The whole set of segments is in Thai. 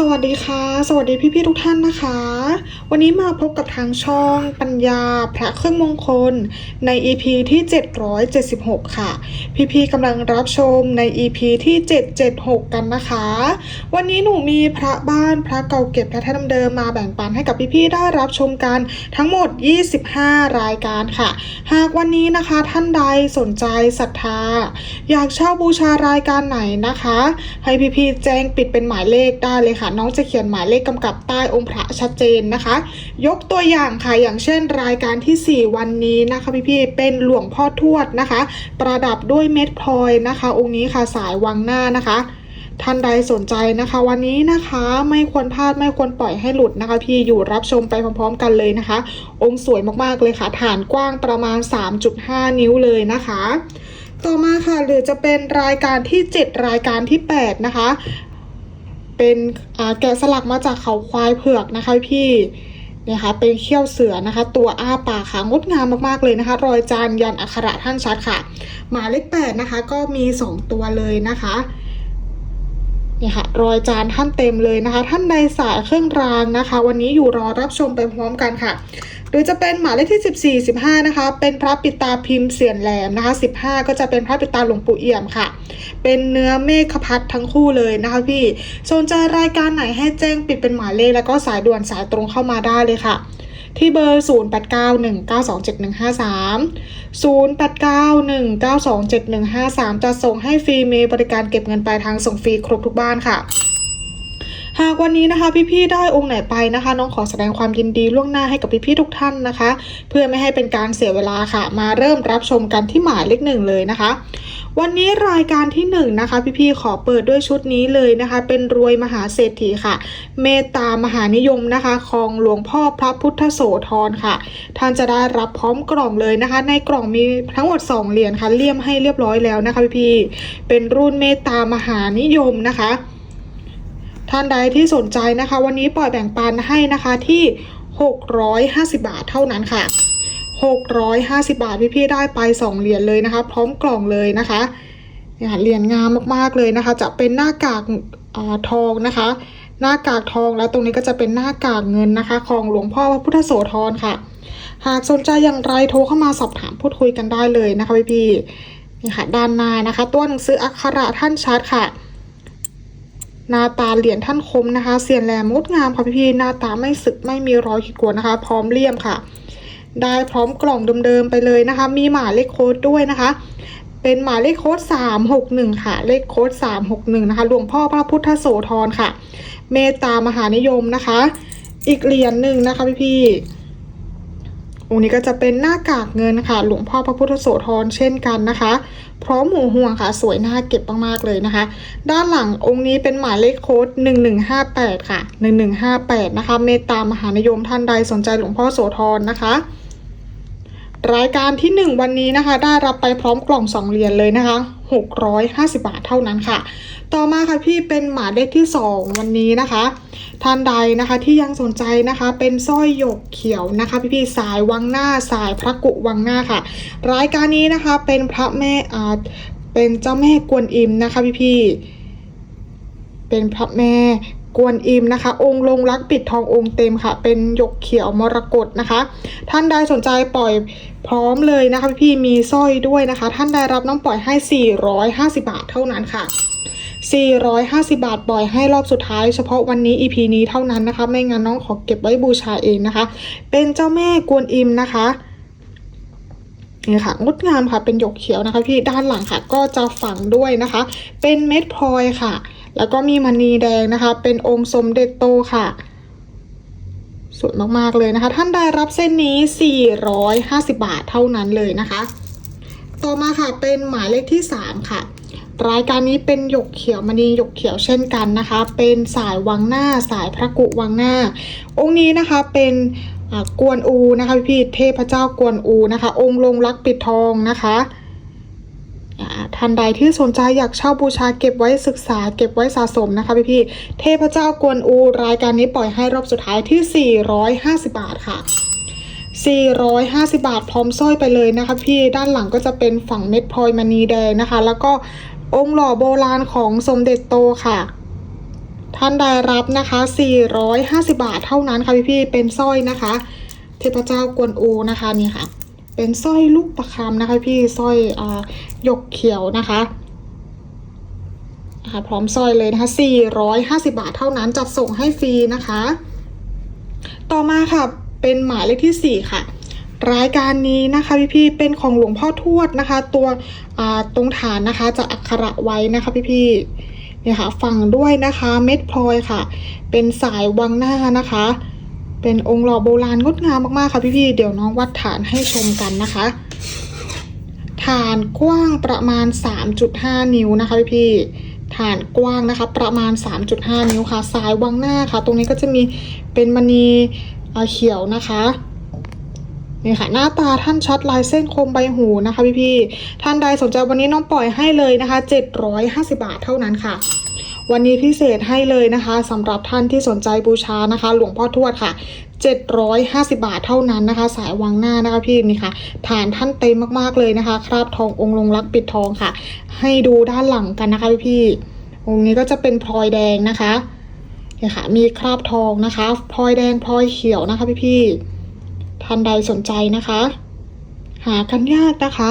สวัสดีค่ะ สวัสดีพี่ๆทุกท่านนะคะ วันนี้มาพบกับทางช่องปัญญาพระเครื่องมงคลใน EP ที่ 776 ค่ะ พี่ๆกำลังรับชมใน EP ที่ 776 กันนะคะ วันนี้หนูมีพระบ้านพระเก่าเก็บพระแท้เดิมมาแบ่งปันให้กับพี่ๆได้รับชมกันทั้งหมด 25 รายการค่ะ หากวันนี้นะคะท่านใดสนใจศรัทธา อยากเช่าบูชารายการไหนนะคะ ให้พี่ๆแจ้งปิดเป็นหมายเลขได้เลยค่ะน้องจะเขียนหมายเลขกำกับใต้องค์พระชัดเจนนะคะ ยกตัวอย่างค่ะอย่างเช่นรายการทีสี่ 4 วันนี้นะคะพี่ๆเป็นหลวงพ่อทวดนะคะ ประดับด้วยเม็ดพลอยนะคะ องค์นี้ค่ะสายวังหน้านะคะท่านใดสนใจนะคะ วันนี้นะคะไม่ควรพลาดไม่ควรปล่อยให้หลุดนะคะ พี่อยู่รับชมไปพร้อมๆ กันเลยนะคะ องค์สวยมากๆเลยค่ะ ฐานกว้างประมาณ 3.5 นิ้วเลยนะคะ ต่อมาค่ะหรือจะเป็นรายการที่ 7 รายการที่ 8 นะคะ เป็นแกะสลักมาจากเขาควายเผือกนะคะพี่เนี่ยค่ะเป็นเขี้ยวเสือนะคะ ตัวอ้าปากค่ะงดงามมากๆเลยนะคะ รอยจานยันอักขระท่านชัดค่ะ หมาเลขแปดนะคะ ก็มี 2 ตัวเลยนะคะ เนี่ยค่ะรอยจานท่านเต็มเลยนะคะ ท่านใดสายเครื่องรางนะคะ วันนี้อยู่รอรับชมไปพร้อมกันค่ะ หรือจะเป็นหมายเลขที่ 14 15 นะคะ เป็นพระปิตาพิมพ์เสียนแหลมนะคะ 15 ก็จะเป็นพระปิตาหลวงปู่เอี่ยมค่ะ เป็นเนื้อเมฆพัดทั้งคู่เลยนะคะพี่สนใจรายการไหนให้แจ้งปิดเป็นหมายเลขแล้วก็สายด่วนสายตรงเข้ามาได้เลยค่ะ ที่เบอร์ 0891927153 0891927153 จะส่งให้ฟรีมีบริการเก็บเงินปลายทางส่งฟรีครบทุกบ้านค่ะ หากวันนี้นะคะพี่ๆได้องค์ไหนไปนะคะ น้องขอแสดงความยินดีล่วงหน้าให้กับพี่ๆทุกท่านนะคะ เพื่อไม่ให้เป็นการเสียเวลาค่ะ มาเริ่มรับชมกันที่หมายเลขหนึ่งเลยนะคะ วันนี้รายการที่หนึ่งนะคะพี่ๆขอเปิดด้วยชุดนี้เลยนะคะ เป็นรวยมหาเศรษฐีค่ะ เมตตามหานิยมนะคะของหลวงพ่อพระพุทธโสธรค่ะ ท่านจะได้รับพร้อมกล่องเลยนะคะ ในกล่องมีทั้งหมด 2เหรียญค่ะเลี่ยมให้เรียบร้อยแล้วนะคะพี่ๆเป็นรุ่นเมตตามหานิยมนะคะ ท่านใดที่สนใจนะคะ วันนี้ปล่อยแบ่งปันให้นะคะที่ 650 บาทเท่านั้นค่ะ 650 บาทพี่ๆได้ไป 2 เหรียญเลยนะคะ พร้อมกล่องเลยนะคะเนี่ยเหรียญงามมากๆเลยนะคะ จะเป็นหน้ากากาทองนะคะ หน้ากากทองแล้วตรงนี้ก็จะเป็นหน้ากากเงินนะคะ ของหลวงพ่อพระพุทธโสธรค่ะ หากสนใจอย่างไรโทรเข้ามาสอบถามพูดคุยกันได้เลยนะคะพี่ๆนี่ค่ะด้านหน้านะคะ ตัวหนังสืออักขระท่านชัดค่ะ หน้าตาเหรียญท่านคมนะคะเสียนแหลมงดงามค่ะพี่ๆหน้าตาไม่สึกไม่มีรอยขีดข่วนนะคะ พร้อมเลี่ยมค่ะ ได้พร้อมกล่องเดิมๆไปเลยนะคะ มีหมายเลขโค้ดด้วยนะคะ เป็นหมายเลขโค้ด361 ค่ะ เลขโค้ด361นะคะหลวงพ่อพระพุทธโสธรค่ะ เมตตามหานิยมนะคะ อีกเหรียญหนึ่งนะคะพี่ๆ องค์นี้ก็จะเป็นหน้ากากเงินค่ะ หลวงพ่อพระพุทธโสธรเช่นกันนะคะ พร้อมหูห่วงค่ะ สวยน่าเก็บมากๆเลยนะคะ ด้านหลังองค์นี้เป็นหมายเลขโค้ด 1158 ค่ะ 1158 นะคะ เมตตามหานิยมท่านใดสนใจหลวงพ่อโสธรนะคะรายการที่ 1 วันนี้นะคะ ได้รับไปพร้อมกล่อง2เหรียญเลยนะคะ 650 บาทเท่านั้นค่ะ ต่อมาค่ะพี่เป็นหมาเลขที่ 2 วันนี้นะคะ ท่านใดนะคะที่ยังสนใจนะคะเป็นสร้อยหยกเขียวนะคะพี่พี่ๆสายวังหน้าสายพระกุวังหน้าค่ะ รายการนี้นะคะเป็นพระแม่อ่าเป็นเจ้าแม่กวนอิมนะคะพี่พี่ๆเป็นพระแม่ กวนอิมนะคะ องค์ลงรักปิดทององค์เต็มค่ะ เป็นหยกเขียวมรกตนะคะ ท่านใดสนใจปล่อยพร้อมเลยนะคะพี่มีสร้อยด้วยนะคะ ท่านใดรับน้องปล่อยให้ 450 บาทเท่านั้นค่ะ 450 บาทปล่อยให้รอบสุดท้ายเฉพาะวันนี้ EP นี้เท่านั้นนะคะ ไม่งั้นน้องขอเก็บไว้บูชาเองนะคะ เป็นเจ้าแม่กวนอิมนะคะนี่ค่ะงดงามค่ะเป็นหยกเขียวนะคะพี่ด้านหลังค่ะก็จะฝังด้วยนะคะ เป็นเม็ดพลอยค่ะ แล้วก็มีมณีแดงนะคะ เป็นองค์สมเด็จโตค่ะสวยมาก ๆ เลยนะคะ ท่านได้รับเส้นนี้ 450 บาทเท่านั้นเลยนะคะ ต่อมาค่ะเป็นหมายเลขที่ 3 ค่ะ รายการนี้เป็นหยกเขียวมณีหยกเขียวเช่นกันนะคะ เป็นสายวังหน้าสายพระกุวังหน้า องค์นี้นะคะเป็นกวนอูนะคะพี่เทพเจ้ากวนอูนะคะ องค์ลงรักปิดทองนะคะ ท่านใดที่สนใจอยากเช่าบูชาเก็บไว้ศึกษาเก็บไว้สะสมนะคะพี่ๆเทพเจ้ากวนอูรายการนี้ปล่อยให้รอบสุดท้ายที่ 450 บาทค่ะ 450 บาทพร้อมสร้อยไปเลยนะคะพี่ด้านหลังก็จะเป็นฝั่งเม็ดพลอยมณีแดงนะคะ แล้วก็องค์หล่อโบราณของสมเด็จโตค่ะท่านได้รับนะคะ 450 บาทเท่านั้นค่ะพี่ๆเป็นสร้อยนะคะ เทพเจ้ากวนอูนะคะนี่ค่ะ เป็นสร้อยลูกประคำนะคะพี่สร้อยอ่าหยกเขียวนะคะนะคะพร้อมสร้อยเลยนะคะ450 บาทเท่านั้นจัดส่งให้ฟรีนะคะ ต่อมาค่ะเป็นหมายเลขที่ 4 ค่ะ รายการนี้นะคะพี่ๆเป็นของหลวงพ่อทวดนะคะ ตัวอ่าตรงฐานนะคะจะอักขระไว้นะคะพี่ๆเนี่ยค่ะฝั่งด้วยนะคะเม็ดพลอยค่ะ เป็นสายวังหน้านะคะ เป็นองค์หล่อโบราณงดงามมากๆค่ะพี่ๆเดี๋ยวน้องวัดฐานให้ชมกันนะคะ ฐานกว้างประมาณ 3.5 นิ้วนะคะพี่ๆฐานกว้างนะคะประมาณ 3.5 นิ้วค่ะสายวังหน้าค่ะ ตรงนี้ก็จะมีเป็นมณีเอ่อเขียวนะคะนี่ค่ะหน้าตาท่านชัดลายเส้นคมใบหูนะคะพี่ๆท่านใดสนใจวันนี้น้องปล่อยให้เลยนะคะ 750 บาทเท่านั้นค่ะ วันนี้พิเศษให้เลยนะคะสำหรับท่านที่สนใจบูชานะคะ หลวงพ่อทวดค่ะ 750 บาทเท่านั้นนะคะ สายวังหน้านะคะพี่นี่ค่ะ ฐานท่านเต็มมากๆเลยนะคะ คราบทององค์ลงรักปิดทองค่ะ ให้ดูด้านหลังกันนะคะพี่องค์นี้ก็จะเป็นพลอยแดงนะคะเนี่ยค่ะ มีคราบทองนะคะพลอยแดงพลอยเขียวนะคะพี่ๆท่านใดสนใจนะคะ หากันยากนะคะ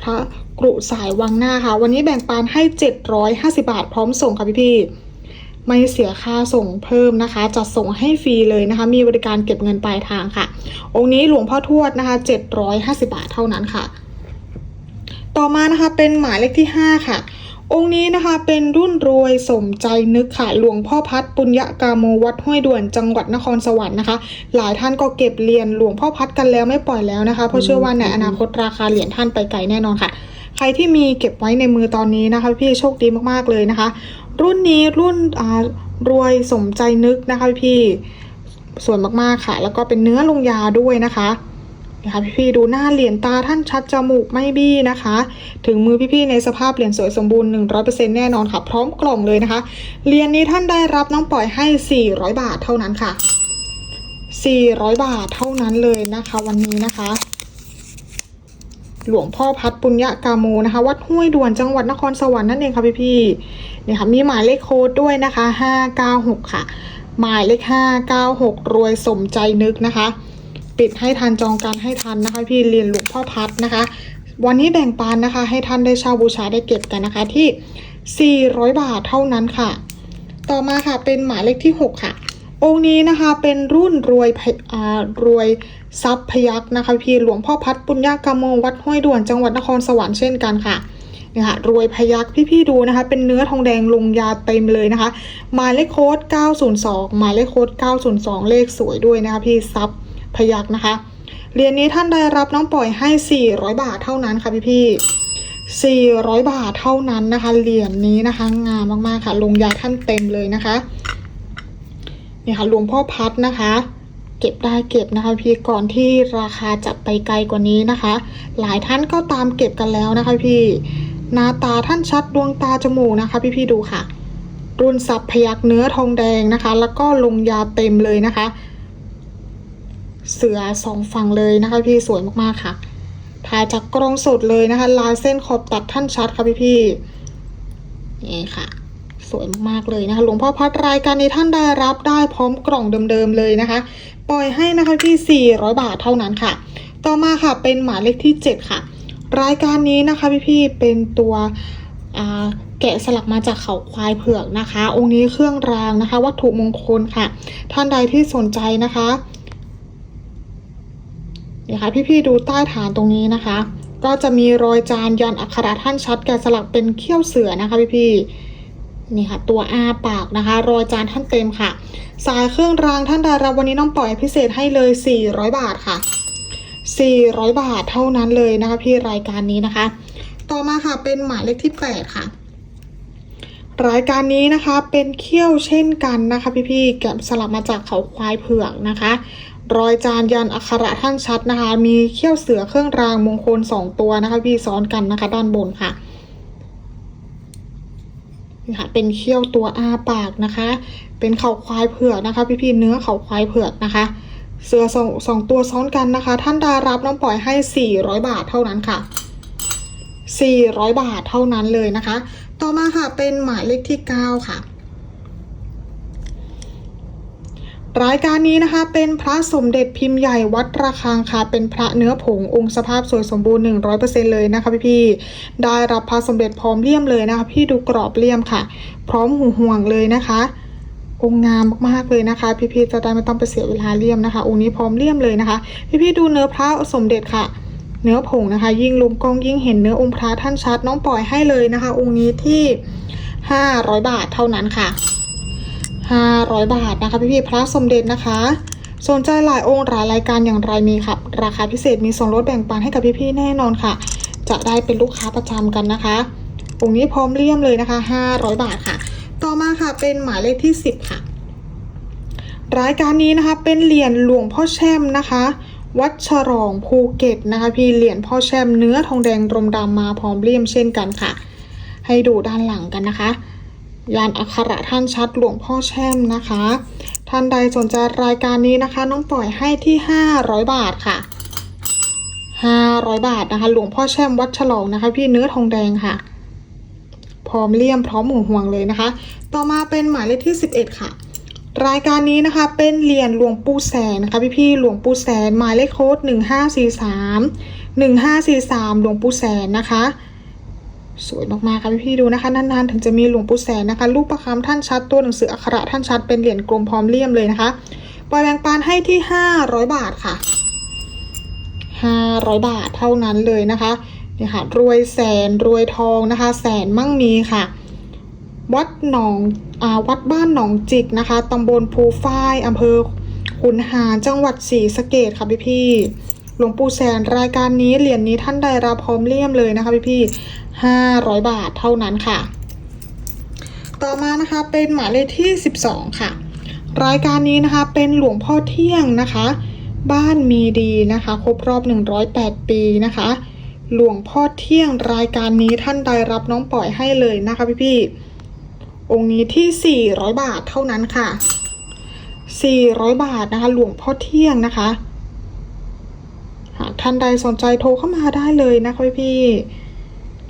พระ กรุสายวังหน้าค่ะ วันนี้แบ่งปันให้ 750 บาทพร้อมส่งค่ะพี่ๆไม่เสียค่าส่งเพิ่มนะคะ จัดส่งให้ฟรีเลยนะคะ มีบริการเก็บเงินปลายทางค่ะ องค์นี้หลวงพ่อทวดนะคะ 750 บาทเท่านั้นค่ะ ต่อมานะคะเป็นหมายเลขที่ 5 ค่ะองค์นี้นะคะเป็นรุ่นรวยสมใจนึกค่ะ หลวงพ่อพัดปุญญกาโมวัดห้วยด่วนจังหวัดนครสวรรค์นะคะ หลายท่านก็เก็บเหรียญหลวงพ่อพัดกันแล้วไม่ปล่อยแล้วนะคะ เพราะเชื่อว่าในอนาคตราคาเหรียญท่านไปไกลแน่นอนค่ะ ครที่มีเก็บไว้ในมือตอนนี้นะคะพี่โชคดีมากๆเลยนะคะ รุ่นนี้รุ่นรวยสมใจนึกนะคะพี่สวยมากๆค่ะ แล้วก็เป็นเนื้อลงยาด้วยนะคะนะคะพี่ๆดูหน้าเหรียญตาท่านชัดจมูกไม่บี้นะคะ ถึงมือพี่ๆในสภาพเหรียญสวยสมบูรณ์100%แน่นอนค่ะ พร้อมกล่องเลยนะคะเหรียญนี้ท่านได้รับน้องปล่อยให้ 400 บาทเท่านั้นค่ะ 400 บาทเท่านั้นเลยนะคะ วันนี้นะคะ หลวงพ่อพัดปุญญากาโมนะคะ วัดห้วยด่วนจังหวัดนครสวรรค์นั่นเองค่ะพี่ๆเนี่ยค่ะมีหมายเลขโค้ดด้วยนะคะ 596 ค่ะ หมายเลข 596 รวยสมใจนึกนะคะ ปิดให้ทันจองการให้ทันนะคะ พี่เรียนหลวงพ่อพัดนะคะ วันนี้แบ่งปันนะคะ ให้ท่านได้เช่าบูชาได้เก็บกันนะคะที่ 400 บาทเท่านั้นค่ะ ต่อมาค่ะเป็นหมายเลขที่ 6 ค่ะ องค์นี้นะคะเป็นรุ่นรวยรวยทรัพย์พยักนะคะ พี่หลวงพ่อพัดปุญญากามโมวัดห้วยด่วนจังหวัดนครสวรรค์เช่นกันค่ะเนี่ยค่ะรวยพยักพี่ๆดูนะคะ เป็นเนื้อทองแดงลงยาเต็มเลยนะคะหมายเลขโค้ด 902หมายเลขโค้ด 902 เลขสวยด้วยนะคะ พี่ทรัพย์พยักนะคะ เหรียญนี้ท่านได้รับน้องปล่อยให้ 400 บาทเท่านั้นค่ะพี่ๆ400 บาทเท่านั้นนะคะ เหรียญนี้นะคะ งามมากๆค่ะ ลงยาท่านเต็มเลยนะคะ นี่ค่ะหลวงพ่อพัดนะคะ เก็บได้เก็บนะคะพี่ก่อนที่ราคาจะไปไกลกว่านี้นะคะ หลายท่านก็ตามเก็บกันแล้วนะคะพี่หน้าตาท่านชัดดวงตาจมูกนะคะ พี่พี่ดูค่ะ รุ่นสับพยักเนื้อทองแดงนะคะ แล้วก็ลงยาเต็มเลยนะคะ เสือสองฝั่งเลยนะคะ พี่สวยมากๆค่ะถ่ายจากกล้องสดเลยนะคะ ลายเส้นขอบตัดท่านชัดค่ะพี่พี่นี่ค่ะ สวยมากๆเลยนะคะหลวงพ่อพัดรายการนี้ท่านได้รับได้พร้อมกล่องเดิมๆเลยนะคะ ปล่อยให้นะคะที่ 400 บาทเท่านั้นค่ะ ต่อมาค่ะเป็นหมายเลขที่ 7 ค่ะ รายการนี้นะคะพี่ๆเป็นตัวแกะสลักมาจากเขาควายเผือกนะคะ องค์นี้เครื่องรางนะคะ วัตถุมงคลค่ะ ท่านใดที่สนใจนะคะนี่ค่ะพี่ๆดูใต้ฐานตรงนี้นะคะ ก็จะมีรอยจานยันอักขระท่านชัดแกะสลักเป็นเขี้ยวเสือนะคะพี่ๆ นี่ค่ะ ตัวอาปากนะคะ รอยจานท่านเต็มค่ะ สายเครื่องรางท่านใดรับวันนี้น้องปล่อยพิเศษให้เลย 400 บาทค่ะ 400 บาทเท่านั้นเลยนะคะ พี่รายการนี้นะคะ ต่อมาค่ะเป็นหมายเลขที่ 8 ค่ะ รายการนี้นะคะเป็นเขี้ยวเช่นกันนะคะ พี่ๆแกะสลักมาจากเขาควายเผือกนะคะรอยจานยันอักขระท่านชัดนะคะ มีเขี้ยวเสือเครื่องรางมงคล 2 ตัวนะคะ พี่ซ้อนกันนะคะ ด้านบนค่ะ นะคะเป็นเขี้ยวตัวอาปากนะคะ เป็นเข่าควายเผือกนะคะ พี่ๆเนื้อเข่าควายเผือกนะคะ เสือสองสองตัวซ้อนกันนะคะ ท่านดารับน้องปล่อยให้ 400 บาทเท่านั้นค่ะ 400 บาทเท่านั้นเลยนะคะ ต่อมาค่ะเป็นหมายเลขที่ 9 ค่ะ รายการนี้นะคะเป็นพระสมเด็จพิมพ์ใหญ่วัดระฆังค่ะเป็นพระเนื้อผงองค์สภาพสวยสมบูรณ์ 100%เลยนะคะพี่พี่ได้รับพระสมเด็จพร้อมเลี่ยมเลยนะคะ พี่ดูกรอบเลี่ยมค่ะ พร้อมหูห่วงเลยนะคะ องค์งามมากๆเลยนะคะ พี่ๆจะได้ไม่ต้องไปเสียเวลาเลี่ยมนะคะ องค์นี้พร้อมเลี่ยมเลยนะคะ พี่ๆดูเนื้อพระสมเด็จค่ะ เนื้อผงนะคะ ยิ่งลุมกล้องยิ่งเห็นเนื้อองค์พระท่านชัดน้องปล่อยให้เลยนะคะ องค์นี้ที่ 500 บาทเท่านั้นค่ะ 500 บาทนะคะพี่ๆพระสมเด็จนะคะ สนใจหลายองค์หลายรายการอย่างไรมีค่ะ ราคาพิเศษมีส่วนลดแบ่งปันให้กับพี่ๆแน่นอนค่ะ จะได้เป็นลูกค้าประจำกันนะคะ องค์นี้พร้อมเลี่ยมเลยนะคะ 500 บาทค่ะ ต่อมาค่ะเป็นหมายเลขที่ 10 ค่ะ รายการนี้นะคะเป็นเหรียญหลวงพ่อแช่มนะคะวัดฉลองภูเก็ตนะคะพี่เหรียญพ่อแช่มเนื้อทองแดงรมดำมาพร้อมเลี่ยมเช่นกันค่ะ ให้ดูด้านหลังกันนะคะ ยานอักขระท่านชัดหลวงพ่อแช่มนะคะ ท่านใดสนใจรายการนี้นะคะ น้องปล่อยให้ที่ 500 บาทค่ะ 500 บาทนะคะ หลวงพ่อแช่มวัดฉลองนะคะ พี่เนื้อทองแดงค่ะ พร้อมเลี่ยมพร้อมหมูห่วงเลยนะคะ ต่อมาเป็นหมายเลขที่ 11 ค่ะ รายการนี้นะคะเป็นเหรียญหลวงปู่แสนนะคะ พี่พี่ๆหลวงปู่แสนหมายเลขโค้ด1543 1543หลวงปู่แสนนะคะ สวยมากๆค่ะพี่พี่ๆดูนะคะนานๆถึงจะมีหลวงปู่แสนนะคะรูปประคำท่านชัดตัวหนังสืออักขระท่านชัดเป็นเหรียญกลมพร้อมเลี่ยมเลยนะคะปล่อยแบ่งปันให้ที่ 500 บาทค่ะ 500 บาทเท่านั้นเลยนะคะนี่ค่ะรวยแสนรวยทองนะคะ แสนมั่งมีค่ะ วัดหนองอวัดบ้านหนองจิกนะคะตำบลภูฝ้ายอำเภอขุนหารจังหวัดศรีสะเกดค่ะพี่พี่ หลวงปู่แสนรายการนี้เหรียญนี้ท่านได้รับพร้อมเลี่ยมเลยนะคะพี่พี่ห้าร้อยบาทเท่านั้นค่ะ ต่อมานะคะเป็นหมายเลขที่12ค่ะ รายการนี้นะคะเป็นหลวงพ่อเที่ยงนะคะ บ้านมีดีนะคะ ครบรอบ108ปีนะคะ หลวงพ่อเที่ยงรายการนี้ท่านได้รับน้องปล่อยให้เลยนะคะพี่พี่องค์นี้ที่ 400 บาทเท่านั้นค่ะ 400 บาทนะคะ หลวงพ่อเที่ยงนะคะ ท่านใดสนใจโทรเข้ามาได้เลยนะคะพี่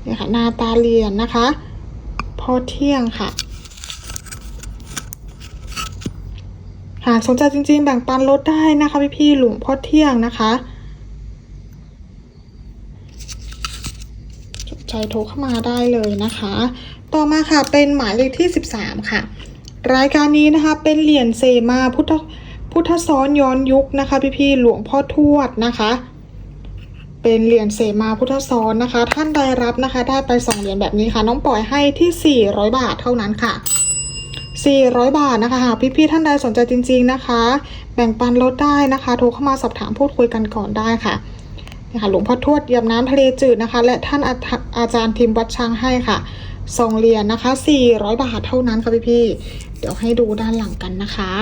เนี่ยค่ะนาตาเรียนนะคะพ่อเที่ยงค่ะหากสนใจจริงๆ แบ่งปันลดได้นะคะพี่พี่ๆหลวงพ่อเที่ยงนะคะสนใจโทรเข้ามาได้เลยนะคะ ต่อมาค่ะเป็นหมายเลขที่ 13 ค่ะ รายการนี้นะคะเป็นเหรียญเซมาพุทธพุทธซ้อนย้อนยุคนะคะ พี่พี่ๆหลวงพ่อทวดนะคะ เป็นเหรียญเสมาพุทธซ้อนนะคะ ท่านใดรับนะคะ ได้ไปสองเหรียญแบบนี้ค่ะ น้องปล่อยให้ที่ 400 บาทเท่านั้นค่ะ 400 บาทนะคะหากพี่ๆท่านใดสนใจจริง ๆนะคะ แบ่งปันลดได้นะคะ โทรเข้ามาสอบถามพูดคุยกันก่อนได้ค่ะนี่ค่ะหลวงพ่อทวดเยียบน้ำทะเลจืดนะคะ และท่านอาจอาจารย์ทิมวัดช้างให้ค่ะสองเหรียญนะคะ 400 บาทเท่านั้นค่ะพี่ๆเดี๋ยวให้ดูด้านหลังกันนะคะ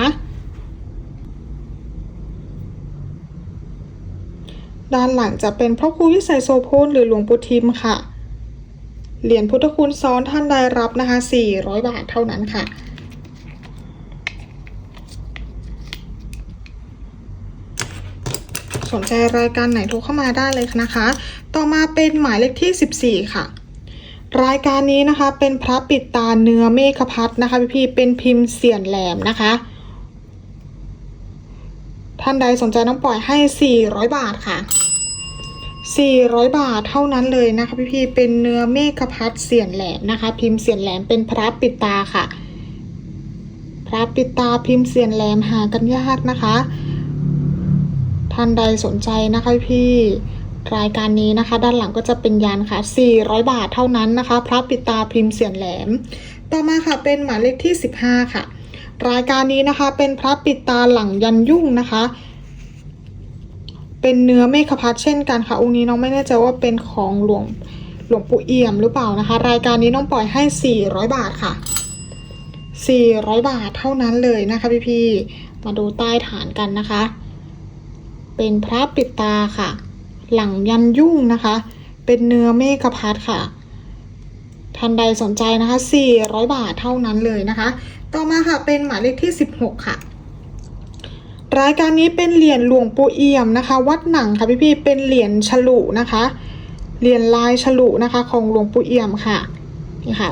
ด้านหลังจะเป็นพระครูวิสัยโสพลหรือหลวงปู่ทิมค่ะ เหรียญพุทธคุณซ้อนท่านได้รับนะคะ 400 บาทเท่านั้นค่ะ สนใจรายการไหนโทรเข้ามาได้เลยนะคะ ต่อมาเป็นหมายเลขที่ 14 ค่ะรายการนี้นะคะเป็นพระปิดตาเนื้อเมฆพัฒนะคะพี่ๆเป็นพิมพ์เสียนแหลมนะคะ ท่านใดสนใจน้องปล่อยให้ 400 บาทค่ะ 400 บาทเท่านั้นเลยนะคะพี่ๆเป็นเนื้อเมฆพัฒเสียนแหลมนะคะ พิมพ์เสียนแหลมเป็นพระปิดตาค่ะ พระปิดตาพิมพ์เสียนแหลมหากันยากนะคะ ท่านใดสนใจนะคะพี่รายการนี้นะคะ ด้านหลังก็จะเป็นยันค่ะ 400 บาทเท่านั้นนะคะ พระปิดตาพิมพ์เสียนแหลม ต่อมาค่ะเป็นหมายเลขที่ 15 ค่ะ รายการนี้นะคะเป็นพระปิดตาหลังยันยุ่งนะคะ เป็นเนื้อเมฆพัฒเช่นกันค่ะองค์นี้น้องไม่แน่ใจว่าเป็นของหลวงหลวงปู่เอี่ยมหรือเปล่านะคะ รายการนี้น้องปล่อยให้ 400 บาทค่ะ 400 บาทเท่านั้นเลยนะคะพี่ๆมาดูใต้ฐานกันนะคะ เป็นพระปิดตาค่ะ หลังยันยุ่งนะคะ เป็นเนื้อเมฆพัฒค่ะ ท่านใดสนใจนะคะ 400 บาทเท่านั้นเลยนะคะ ต่อมาค่ะเป็นหมายเลขที่ 16 ค่ะ รายการนี้เป็นเหรียญหลวงปู่เอี่ยมนะคะ วัดหนังค่ะพี่ๆเป็นเหรียญฉลุนะคะ เหรียญลายฉลุนะคะ ของหลวงปู่เอี่ยมค่ะนี่ค่ะ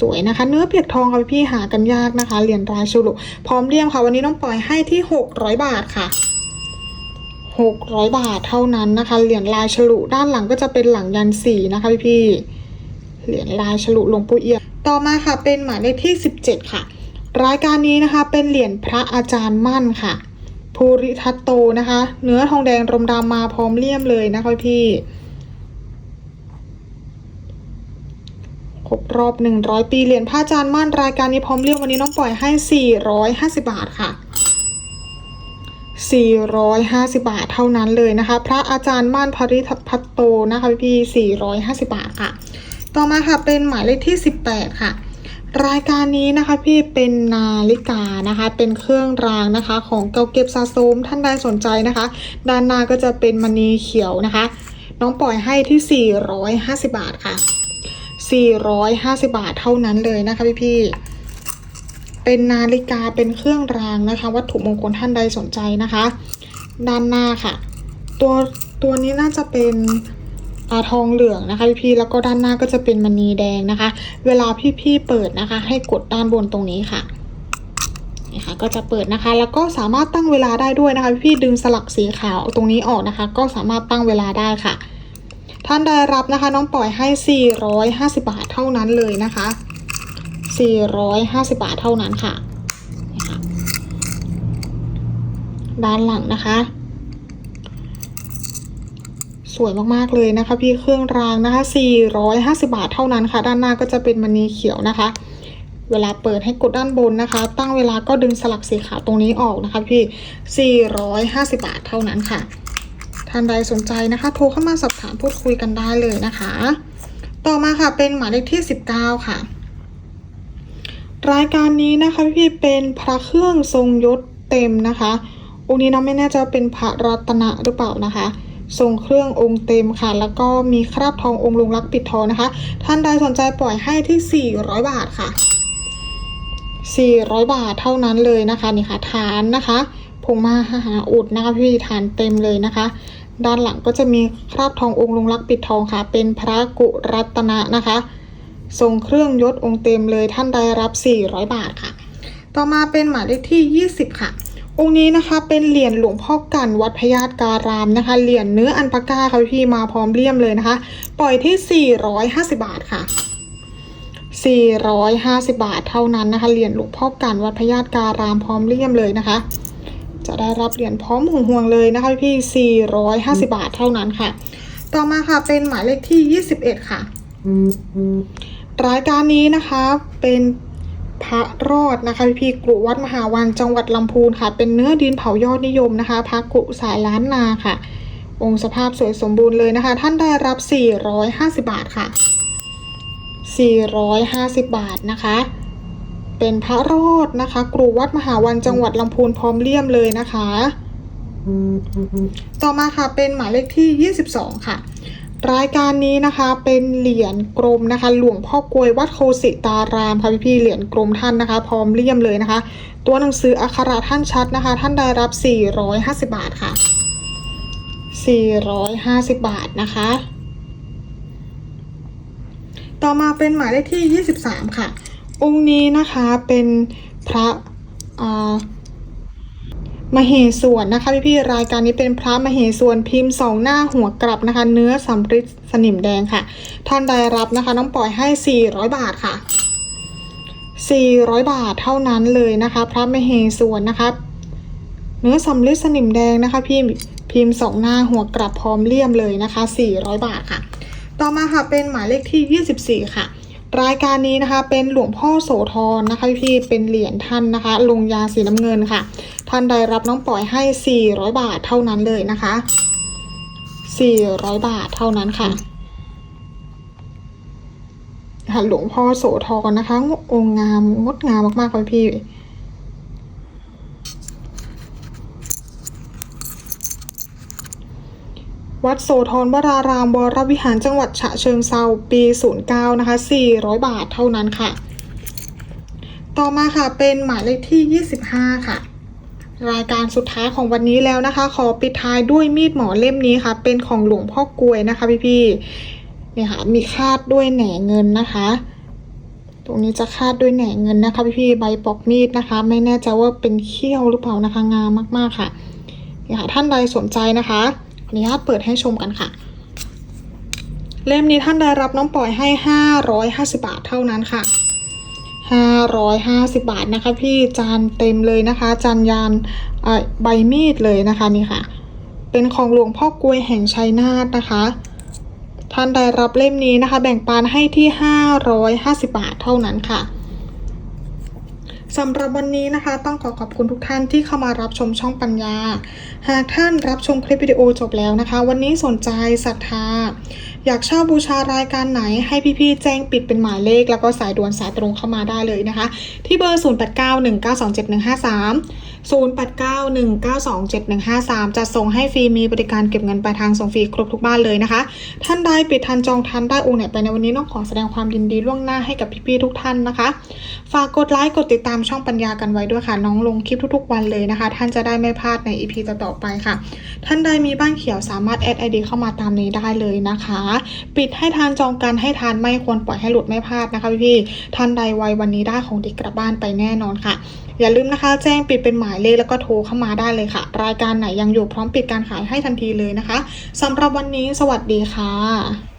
สวยนะคะ เนื้อเปียกทองค่ะพี่ๆหากันยากนะคะเหรียญรายฉลุพร้อมเลี่ยมค่ะ วันนี้น้องปล่อยให้ที่ 600 บาทค่ะ600 บาทเท่านั้นนะคะ เหรียญลายฉลุด้านหลังก็จะเป็นหลังยันสีนะคะพี่ๆ เหรียญลายฉลุหลวงปู่เอี่ยมต่อมาค่ะเป็นหมายเลขที่ 17 ค่ะ รายการนี้นะคะเป็นเหรียญพระอาจารย์มั่นค่ะภูริทัตโตนะคะ เนื้อทองแดงรมดำมาพร้อมเลี่ยมเลยนะคะพี่ครบรอบ 100 ปีเหรียญพระอาจารย์มั่นรายการนี้พร้อมเลี่ยมวันนี้น้องปล่อยให้ 450 บาทค่ะ 450 บาทเท่านั้นเลยนะคะ พระอาจารย์มั่นภริพัตโตนะคะพี่ 450 บาทค่ะ ต่อมาค่ะเป็นหมายเลขที่ 18 ค่ะ รายการนี้นะคะพี่เป็นนาฬิกานะคะ เป็นเครื่องรางนะคะ ของเก่าเก็บสะสมท่านใดสนใจนะคะ ด้านหน้าก็จะเป็นมณีเขียวนะคะ น้องปล่อยให้ที่ 450 บาทค่ะ 450 บาทเท่านั้นเลยนะคะพี่พี่เป็นนาฬิกาเป็นเครื่องรางนะคะ วัตถุมงคลท่านใดสนใจนะคะ ด้านหน้าค่ะ ตัวตัวนี้น่าจะเป็น ทองเหลืองนะคะพี่ๆแล้วก็ด้านหน้าก็จะเป็นมณีแดงนะคะ เวลาพี่พี่ๆเปิดนะคะ ให้กดด้านบนตรงนี้ค่ะนี่ค่ะ ก็จะเปิดนะคะ แล้วก็สามารถตั้งเวลาได้ด้วยนะคะ พี่ๆดึงสลักสีขาวตรงนี้ออกนะคะ ก็สามารถตั้งเวลาได้ค่ะ ท่านได้รับนะคะ น้องปล่อยให้ 450 บาทเท่านั้นเลยนะคะ 450 บาทเท่านั้นค่ะด้านหลังนะคะ สวยมากๆเลยนะคะ พี่เครื่องรางนะคะ 450 บาทเท่านั้นค่ะ ด้านหน้าก็จะเป็นมณีเขียวนะคะ เวลาเปิดให้กดด้านบนนะคะ ตั้งเวลาก็ดึงสลักสีขาวตรงนี้ออกนะคะพี่ 450 บาทเท่านั้นค่ะ ท่านใดสนใจนะคะ โทรเข้ามาสอบถามพูดคุยกันได้เลยนะคะ ต่อมาค่ะเป็นหมายเลขที่ 19 ค่ะ รายการนี้นะคะพี่เป็นพระเครื่องทรงยศเต็มนะคะองค์นี้น้องไม่แน่ใจว่าเป็นพระรัตนะหรือเปล่านะคะ ทรงเครื่ององค์เต็มค่ะ แล้วก็มีคราบทององค์ลงรักปิดทองนะคะ ท่านใดสนใจปล่อยให้ที่ 400 บาทค่ะ 400 บาทเท่านั้นเลยนะคะนี่ค่ะฐานนะคะผงมาหาอุดนะคะพี่ฐานเต็มเลยนะคะ ด้านหลังก็จะมีคราบทององค์ลงรักปิดทองค่ะ เป็นพระกุรัตนะนะคะทรงเครื่องยศองค์เต็มเลยท่านใดรับ 400 บาทค่ะ ต่อมาเป็นหมายเลขที่ 20 ค่ะ องค์นี้นะคะเป็นเหรียญหลวงพ่อกันวัดพญาตการามนะคะ เหรียญเนื้ออันปาก้าค่ะพี่มาพร้อมเลี่ยมเลยนะคะ ปล่อยที่ 450 บาทค่ะ 450 บาทเท่านั้นนะคะ เหรียญหลวงพ่อกันวัดพญาตการามพร้อมเลี่ยมเลยนะคะ จะได้รับเหรียญพร้อมห่วงๆเลยนะคะพี่ 450 บาทเท่านั้นค่ะ ต่อมาค่ะเป็นหมายเลขที่ 21 ค่ะรายการนี้นะคะเป็น พระรอดนะคะพี่ๆกรุวัดมหาวันจังหวัดลำพูนค่ะ เป็นเนื้อดินเผายอดนิยมนะคะ พระกรุสายล้านนาค่ะ องค์สภาพสวยสมบูรณ์เลยนะคะ ท่านได้รับ 450 บาทค่ะ 450 บาทนะคะ เป็นพระรอดนะคะกรุวัดมหาวันจังหวัดลำพูนพร้อมเลี่ยมเลยนะคะ ต่อมาค่ะเป็นหมายเลขที่ 22 ค่ะ รายการนี้นะคะเป็นเหรียญกรมนะคะ หลวงพ่อกลวยวัดโคสิตารามค่ะพี่ๆเหรียญกรมท่านนะคะ พร้อมเลี่ยมเลยนะคะ ตัวหนังสืออักขระท่านชัดนะคะ ท่านได้รับ 450 บาทค่ะ 450 บาทนะคะ ต่อมาเป็นหมายเลขที่ 23 ค่ะ องค์นี้นะคะเป็นพระอ่า มเหสวนนะคะพี่พี่รายการนี้เป็นพระมเหสวนพิมพ์สองหน้าหัวกลับนะคะ เนื้อสำริดสนิมแดงค่ะ ท่านใดรับนะคะน้องปล่อยให้ 400 บาทค่ะ 400 บาทเท่านั้นเลยนะคะ พระมเหสวนนะคะเนื้อสำริดสนิมแดงนะคะพี่พิมพ์สองหน้าหัวกลับพร้อมเลี่ยมเลยนะคะ 400 บาทค่ะ ต่อมาค่ะเป็นหมายเลขที่ 24 ค่ะ รายการนี้นะคะ เป็นหลวงพ่อโสธรนะคะพี่เป็นเหรียญท่านนะคะ ลงยาสีน้ำเงินค่ะ ท่านได้รับน้องปล่อยให้ 400 บาทเท่านั้นเลยนะคะ 400 บาทเท่านั้นค่ะค่ะหลวงพ่อโสธรนะคะ องค์งามงดงามมากๆเลยพี่ วัดโสธรวรารามวรวิหารจังหวัดฉะเชิงเซาปี 09 นะคะ 400 บาทเท่านั้นค่ะ ต่อมาค่ะเป็นหมายเลขที่ 25 ค่ะรายการสุดท้ายของวันนี้แล้วนะคะ ขอปิดท้ายด้วยมีดหมอเล่มนี้ค่ะ เป็นของหลวงพ่อกลวยนะคะพี่ๆเนี่ยค่ะมีคาดด้วยแหนเงินนะคะ ตรงนี้จะคาดด้วยแหนเงินนะคะพี่ๆใบปอกมีดนะคะ ไม่แน่ใจว่าเป็นเขี้ยวหรือเปล่านะคะงามมากๆค่ะนี่ค่ะท่านใดสนใจนะคะ อนุญาตเปิดให้ชมกันค่ะ เล่มนี้ท่านใดรับน้องปล่อยให้ 550 บาทเท่านั้นค่ะ 550 บาทนะคะพี่จานเต็มเลยนะคะ จานยานใบมีดเลยนะคะนี่ค่ะ เป็นของหลวงพ่อกลวยแห่งชัยนาทนะคะท่านใดรับเล่มนี้นะคะ แบ่งปันให้ที่ 550 บาทเท่านั้นค่ะ สำหรับวันนี้นะคะ ต้องขอขอบคุณทุกท่านที่เข้ามารับชมช่องปัญญา หากท่านรับชมคลิปวิดีโอจบแล้วนะคะ วันนี้สนใจศรัทธา อยากเช่าบูชารายการไหนให้พี่ๆแจ้งปิดเป็นหมายเลข แล้วก็สายด่วนสายตรงเข้ามาได้เลยนะคะ ที่เบอร์ 0891927153 0891927153 จะส่งให้ฟรีมีบริการเก็บเงินปลายทางส่งฟรีครบทุกบ้านเลยนะคะ ท่านใดปิดทันจองทันได้องค์ไหนไปในวันนี้ต้องขอแสดงความยินดีล่วงหน้าให้กับพี่ๆทุกท่านนะคะ ฝากกดไลค์กดติดตามช่องปัญญากันไว้ด้วยค่ะ น้องลงคลิปทุกๆวันเลยนะคะ ท่านจะได้ไม่พลาดใน EP ต่อๆไปค่ะ ท่านใดมีบ้านเขียวสามารถแอดไอดีเข้ามาตามนี้ได้เลยนะคะ ปิดให้ทานจองกันให้ทานไม่ควรปล่อยให้หลุดไม่พลาดนะคะพี่ๆท่านใดไววันนี้ได้ของดีกลับบ้านไปแน่นอนค่ะ อย่าลืมนะคะ แจ้งปิดเป็นหมายเลขแล้วก็โทรเข้ามาได้เลยค่ะ รายการไหนยังอยู่พร้อมปิดการขายให้ทันทีเลยนะคะสำหรับวันนี้สวัสดีค่ะ